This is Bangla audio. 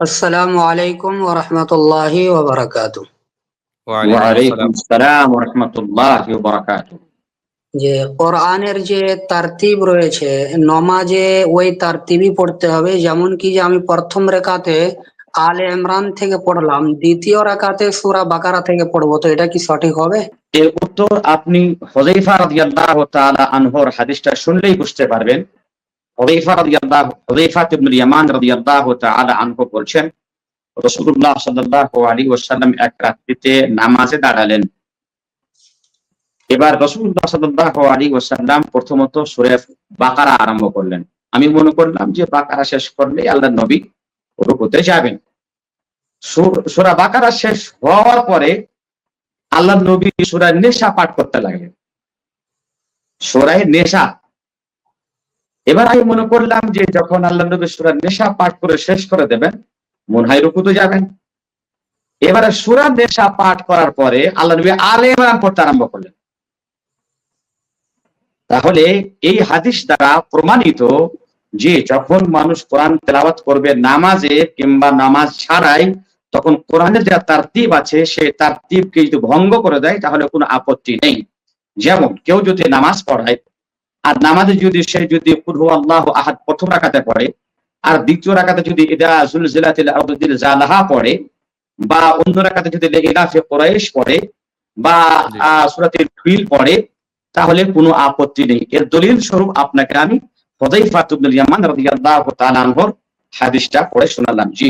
আসসালামু আলাইকুম ওয়া রাহমাতুল্লাহি ওয়া বারাকাতুহু। ওয়ালাইকুম আসসালাম ওয়া রাহমাতুল্লাহি ওয়া বারাকাতুহু। যে কোরআনের যে তারতিব রয়েছে নমাজে ওই তারতিবই পড়তে হবে। যেমন কি যে আমি প্রথম রেখাতে আলে ইমরান থেকে পড়লাম দ্বিতীয় রেখাতে সূরা বাকারা থেকে পড়ব। তো এটা কি সঠিক হবে? এর উত্তর আপনি হুযায়ফা রাদিয়াল্লাহু তাআলা আনহুর হাদিসটা শুনলেই বুঝতে পারবেন। নামাজে দাঁড়ালেন। এবার প্রথমত সূরা বাকারা আরম্ভ করলেন। আমি মনে করলাম যে বাকারা শেষ করলে আল্লাহ নবী রুকুতে যাবেন। সূরা বাকারা শেষ হওয়ার পরে আল্লাহ নবী সুরায় নেশা পাঠ করতে লাগলেন। সুরায় নেশা এবার আমি মনে করলাম যে যখন আল্লাহ নবী সুরার নেশা পাঠ করে শেষ করে দেবেন, মন হয় রুকুতে যাবেন। এবারে সুরার নেশা পাঠ করার পরে আল্লাহ নবী আলে ইমরান পড়তে আরম্ভ করলেন। তাহলে এই হাদিস দ্বারা প্রমাণিত যে যখন মানুষ কোরআন তেলাওয়াত করবে নামাজে কিংবা নামাজ ছাড়াই, তখন কোরআনের যে তারতিব আছে, সে তারতিবকে যদি ভঙ্গ করে দেয়, তাহলে কোনো আপত্তি নেই। যেমন কেউ যদি নামাজ পড়ায় আর নামাজে যদি সে যদি আল্লাহ আহাদ প্রথম রাখাতে পড়ে আর দ্বিতীয় রাখাতে যদি ইদা জুলজিলাতিল আরদিল জালাহা পড়ে বা অন্য রাখাতে যদি ইলাফে কুরাইশ পড়ে বা সূরাতুল ফিল পড়ে তাহলে কোনো আপত্তি নেই। এর দলিল স্বরূপ আপনাকে আমি হুযায়ফা ইবনে ইয়ামান রাদিয়াল্লাহু তাআলা আনহুর হাদিসটা পড়ে শোনালাম। জি।